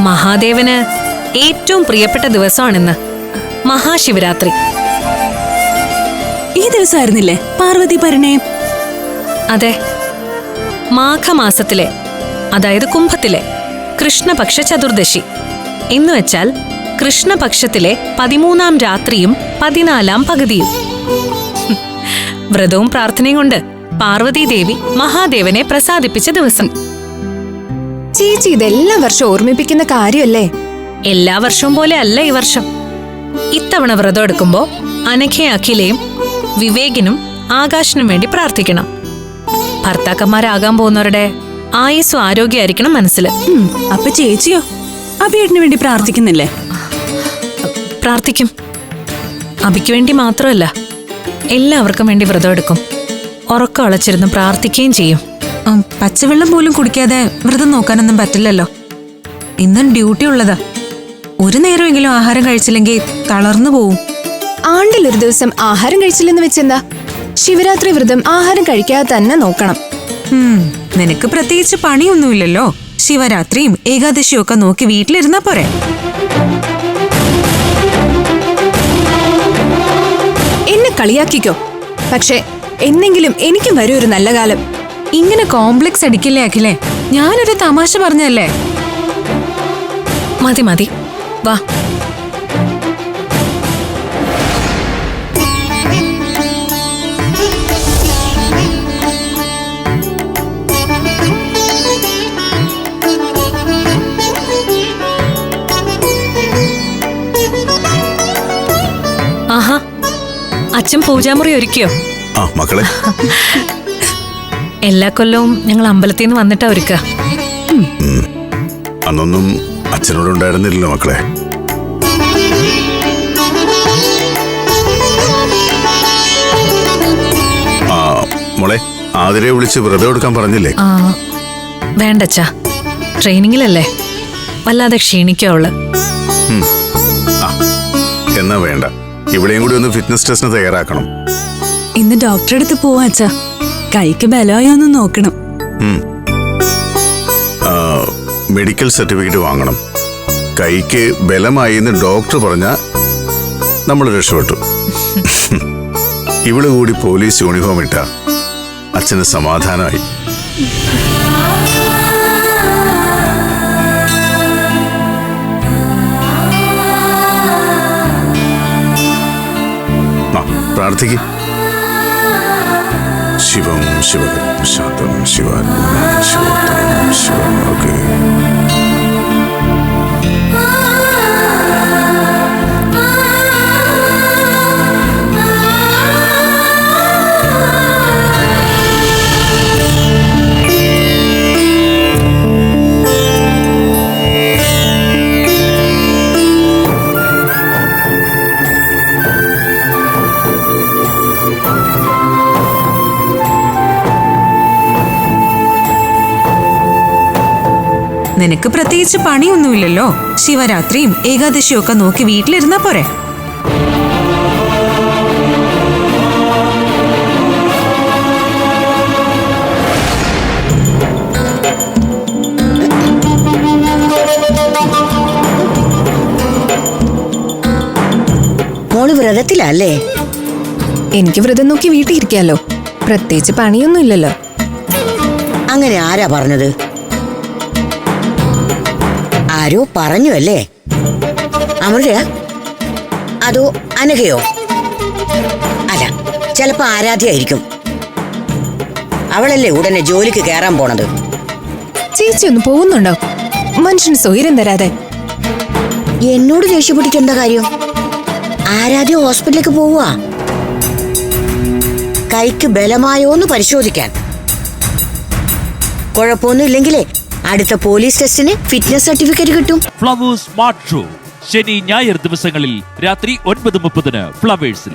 മഹാദേവന് ഏറ്റവും പ്രിയപ്പെട്ട ദിവസമാണിന്ന്. മഹാശിവരാത്രി. ഈ ദിവസമായിരുന്നില്ലേ പാർവതി പരിണയം? അതെ. മാഘമാസത്തിലെ അതായത് കുംഭത്തിലെ കൃഷ്ണപക്ഷ ചതുർദശി. എന്ന് വെച്ചാൽ കൃഷ്ണപക്ഷത്തിലെ പതിമൂന്നാം രാത്രിയും പതിനാലാം പകുതിയും. വ്രതവും പ്രാർത്ഥനയും കൊണ്ട് പാർവതീദേവി മഹാദേവനെ പ്രസാദിപ്പിച്ച ദിവസം. ചേച്ചി ഇതെല്ലാ വർഷം ഓർമ്മിപ്പിക്കുന്ന കാര്യമല്ലേ? എല്ലാ വർഷവും പോലെ അല്ല ഈ വർഷം. ഇത്തവണ വ്രതം എടുക്കുമ്പോ അനഘയും അഖിലയും വിവേകിനും ആകാശിനും വേണ്ടി പ്രാർത്ഥിക്കണം. ഭർത്താക്കന്മാരാകാൻ പോകുന്നവരുടെ ആയുസ്സും ആരോഗ്യമായിരിക്കണം മനസ്സിൽ അപ്പൊ ചേച്ചിയോ? അഭിയേട്ടന് വേണ്ടി പ്രാർത്ഥിക്കുന്നില്ലേ? പ്രാർത്ഥിക്കും. അഭിക്ക് വേണ്ടി മാത്രമല്ല എല്ലാവർക്കും വേണ്ടി വ്രതം എടുക്കും. ഉറക്കം അളച്ചിരുന്ന് പ്രാർത്ഥിക്കുകയും ചെയ്യും. പച്ചവെള്ളം പോലും കുടിക്കാതെ വ്രതം നോക്കാനൊന്നും പറ്റില്ലല്ലോ. ഇന്നും ഡ്യൂട്ടി ഉള്ളതാ. ഒരു നേരമെങ്കിലും ആഹാരം കഴിച്ചില്ലെങ്കിൽ തളർന്നു പോവും. ആണ്ടിൽ ഒരു ദിവസം ആഹാരം കഴിച്ചില്ലെന്ന് വെച്ചെന്താ? ശിവരാത്രി വ്രതം ആഹാരം കഴിക്കാതെ തന്നെ നോക്കണം. നിനക്ക് പ്രത്യേകിച്ച് പണിയൊന്നുമില്ലല്ലോ. ശിവരാത്രിയും ഏകാദശിയും ഒക്കെ നോക്കി വീട്ടിലിരുന്നാ പോരെ. എന്നെ കളിയാക്കിക്കോ. പക്ഷെ എന്നെങ്കിലും എനിക്കും വരും ഒരു നല്ല കാലം. ഇങ്ങനെ കോംപ്ലക്സ് അടിക്കില്ലേ അഖിലേ? ഞാനൊരു തമാശ പറഞ്ഞല്ലേ മതി മതി. വാ. ആഹാ. അച്ഛൻ പൂജാമുറി ഒരുക്കിയോ? ആ മക്കളെ. എല്ലാ കൊല്ലവും ഞങ്ങൾ അമ്പലത്തിൽ നിന്ന് വന്നിട്ടാ ഒരുക്ക. അന്നൊന്നും അച്ഛനോട് ഉണ്ടായിരുന്നില്ലല്ലോ മക്കളെ. ആ മോളെ ആതിരെ വിളിച്ച് വ്രതം എടുക്കാൻ പറഞ്ഞില്ലേ? ആ വേണ്ടച്ചാ. ട്രെയിനിങ്ങിലല്ലേ? വല്ലാതെ ക്ഷീണിക്കാവുള്ള ആ എന്നാ വേണ്ട. ഇവിടെയും കൂടി ഒന്ന് ഫിറ്റ്നസ് ടെസ്റ്റിന് തയ്യാറാക്കണം. ഇന്ന് ഡോക്ടറെ അടുത്ത് പോവാ അച്ഛാ. കൈക്ക് ബലമായൊന്ന് നോക്കണം. മെഡിക്കൽ സർട്ടിഫിക്കറ്റ് വാങ്ങണം. കൈക്ക് ബലമായി എന്ന് ഡോക്ടർ പറഞ്ഞ നമ്മൾ രക്ഷപ്പെട്ടു. ഇവൾ കൂടി പോലീസ് യൂണിഫോം ഇട്ട അച്ഛന് സമാധാനമായി. പ്രാർത്ഥിക്ക്. 芝バンシバグシャタンシバン നിനക്ക് പ്രത്യേകിച്ച് പണിയൊന്നുമില്ലല്ലോ. ശിവരാത്രിയും ഏകാദശിയും ഒക്കെ നോക്കി വീട്ടിലിരുന്നാ പോരെ. മോൾ വ്രതത്തിലല്ലേ? എനിക്ക് വ്രതം നോക്കി വീട്ടിൽ ഇരിക്കാലോ പ്രത്യേകിച്ച് പണിയൊന്നും ഇല്ലല്ലോ അങ്ങനെ ആരാ പറഞ്ഞത്? ആരോ പറഞ്ഞു അല്ലേ? അമൃത അതോ അനഘയോ? അല്ല ചിലപ്പോ ആരാധ്യായിരിക്കും അവളല്ലേ ഉടനെ ജോലിക്ക് കയറാൻ പോണത്? ചേച്ചി ഒന്ന് പോകുന്നുണ്ടോ? മനുഷ്യന് സ്വൈരം തരാതെ. എന്നോട് ദേഷ്യപ്പെട്ടിട്ട് എന്താ കാര്യം? ആരാധ്യ ഹോസ്പിറ്റലിലേക്ക് പോവുക? കൈക്ക് ബലമായോന്ന് പരിശോധിക്കാൻ. കുഴപ്പമൊന്നും ഇല്ലെങ്കിലേ അടുത്ത പോലീസ് ടെസ്റ്റിന് ഫിറ്റ്നസ് സർട്ടിഫിക്കറ്റ് കിട്ടും. Flowers smart show. ശനി ഞായർ ദിവസങ്ങളിൽ രാത്രി ഒൻപത് മുപ്പതിന് ഫ്ലവേഴ്സിൽ.